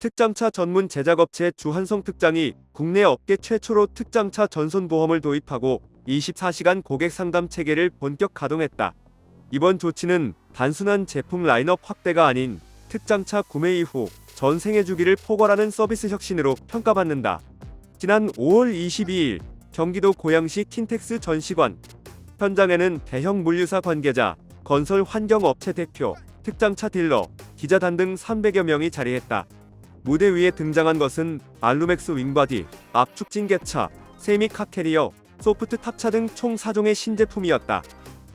특장차 전문 제작업체 주한성 특장이 국내 업계 최초로 특장차 전손보험을 도입하고 24시간 고객 상담 체계를 본격 가동했다. 이번 조치는 단순한 제품 라인업 확대가 아닌 특장차 구매 이후 전생애 주기를 포괄하는 서비스 혁신으로 평가받는다. 지난 5월 22일 경기도 고양시 킨텍스 전시관 현장에는 대형 물류사 관계자, 건설 환경업체 대표, 특장차 딜러, 기자 단 등 300여 명이 자리했다. 무대 위에 등장한 것은 알루맥스 윙바디, 압축 징계차, 세미 카캐리어, 소프트 탑차 등 총 4종의 신제품이었다.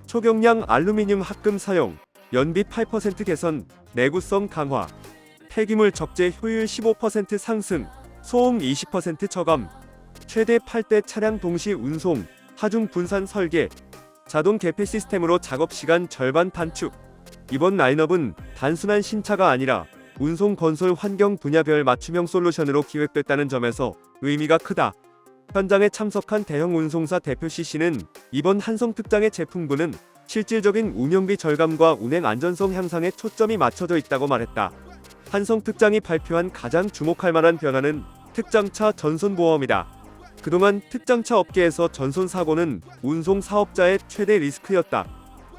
초경량 알루미늄 합금 사용, 연비 8% 개선, 내구성 강화, 폐기물 적재 효율 15% 상승, 소음 20% 저감, 최대 8대 차량 동시 운송, 하중 분산 설계, 자동 개폐 시스템으로 작업 시간 절반 단축. 이번 라인업은 단순한 신차가 아니라 운송 건설 환경 분야별 맞춤형 솔루션으로 기획됐다는 점에서 의미가 크다. 현장에 참석한 대형 운송사 대표 CC는 이번 한성 특장의 제품군은 실질적인 운영비 절감과 운행 안전성 향상에 초점이 맞춰져 있다고 말했다. 한성 특장이 발표한 가장 주목할 만한 변화는 특장차 전손보험이다. 그동안 특장차 업계에서 전손 사고는 운송 사업자의 최대 리스크였다.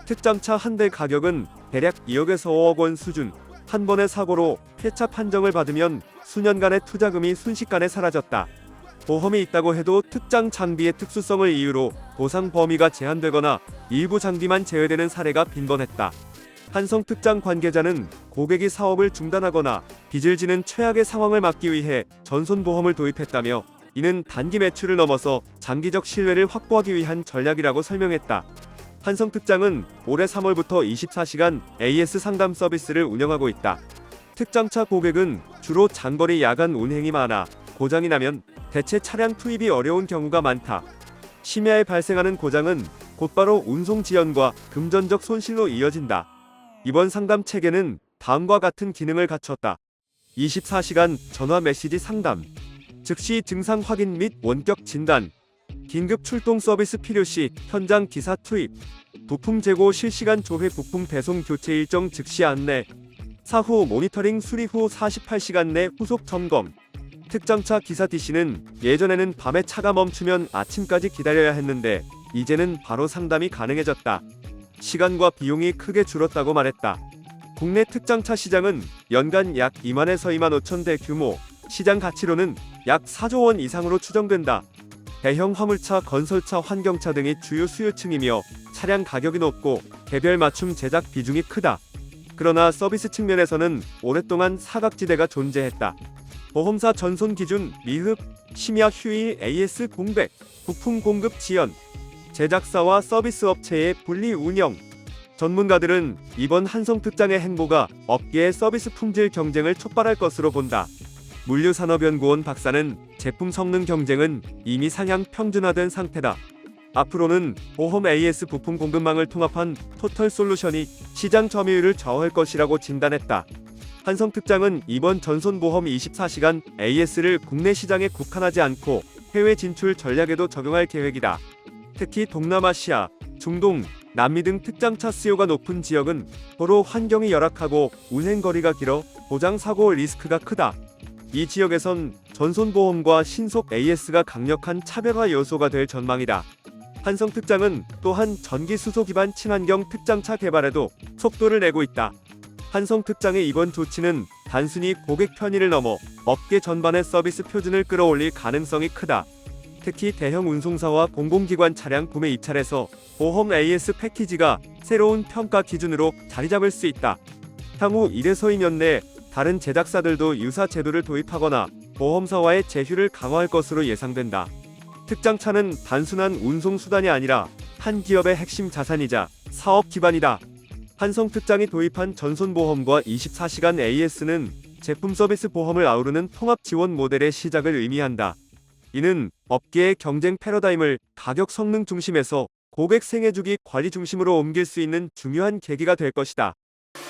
특장차 한 대 가격은 대략 2억에서 5억 원 수준. 한 번의 사고로 폐차 판정을 받으면 수년간의 투자금이 순식간에 사라졌다. 보험이 있다고 해도 특장 장비의 특수성을 이유로 보상 범위가 제한되거나 일부 장비만 제외되는 사례가 빈번했다. 한성 특장 관계자는 고객이 사업을 중단하거나 빚을 지는 최악의 상황을 막기 위해 전손보험을 도입했다며 이는 단기 매출을 넘어서 장기적 신뢰를 확보하기 위한 전략이라고 설명했다. 한성 특장은 올해 3월부터 24시간 AS 상담 서비스를 운영하고 있다. 특장차 고객은 주로 장거리 야간 운행이 많아 고장이 나면 대체 차량 투입이 어려운 경우가 많다. 심야에 발생하는 고장은 곧바로 운송 지연과 금전적 손실로 이어진다. 이번 상담 체계는 다음과 같은 기능을 갖췄다. 24시간 전화 메시지 상담, 즉시 증상 확인 및 원격 진단, 긴급 출동 서비스 필요 시 현장 기사 투입, 부품 재고 실시간 조회 부품 배송 교체 일정 즉시 안내, 사후 모니터링 수리 후 48시간 내 후속 점검. 특장차 기사 D씨는 예전에는 밤에 차가 멈추면 아침까지 기다려야 했는데 이제는 바로 상담이 가능해졌다. 시간과 비용이 크게 줄었다고 말했다. 국내 특장차 시장은 연간 약 2만에서 2만 5천 대 규모, 시장 가치로는 약 4조 원 이상으로 추정된다. 대형 화물차, 건설차, 환경차 등이 주요 수요층이며 차량 가격이 높고 개별 맞춤 제작 비중이 크다. 그러나 서비스 측면에서는 오랫동안 사각지대가 존재했다. 보험사 전손 기준 미흡, 심야 휴일 AS 공백, 부품 공급 지연, 제작사와 서비스 업체의 분리 운영. 전문가들은 이번 한성 특장의 행보가 업계의 서비스 품질 경쟁을 촉발할 것으로 본다. 물류산업연구원 박사는 제품 성능 경쟁은 이미 상향 평준화된 상태다. 앞으로는 보험 AS 부품 공급망을 통합한 토털 솔루션이 시장 점유율을 좌우할 것이라고 진단했다. 한성 특장은 이번 전손보험 24시간 AS를 국내 시장에 국한하지 않고 해외 진출 전략에도 적용할 계획이다. 특히 동남아시아, 중동, 남미 등 특장차 수요가 높은 지역은 도로 환경이 열악하고 운행 거리가 길어 보장 사고 리스크가 크다. 이 지역에선 전손보험과 신속 AS가 강력한 차별화 요소가 될 전망이다. 한성 특장은 또한 전기 수소 기반 친환경 특장차 개발에도 속도를 내고 있다. 한성 특장의 이번 조치는 단순히 고객 편의를 넘어 업계 전반의 서비스 표준을 끌어올릴 가능성이 크다. 특히 대형 운송사와 공공기관 차량 구매 입찰에서 보험 AS 패키지가 새로운 평가 기준으로 자리 잡을 수 있다. 향후 1에서 2년 내 다른 제작사들도 유사 제도를 도입하거나 보험사와의 제휴를 강화할 것으로 예상된다. 특장차는 단순한 운송 수단이 아니라 한 기업의 핵심 자산이자 사업 기반이다. 한성 특장이 도입한 전손보험과 24시간 AS는 제품 서비스 보험을 아우르는 통합 지원 모델의 시작을 의미한다. 이는 업계의 경쟁 패러다임을 가격 성능 중심에서 고객 생애 주기 관리 중심으로 옮길 수 있는 중요한 계기가 될 것이다.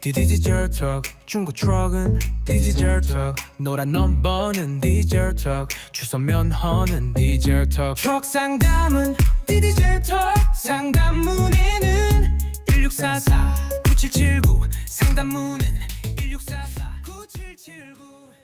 디디디젤 턱 중고 트럭은 디디젤 턱 노란 넘버는 디젤 턱 주소 면허는 디젤 턱 트럭 상담은 디디젤 턱 상담 문의는 1644 9779 상담 문의는 1644 9779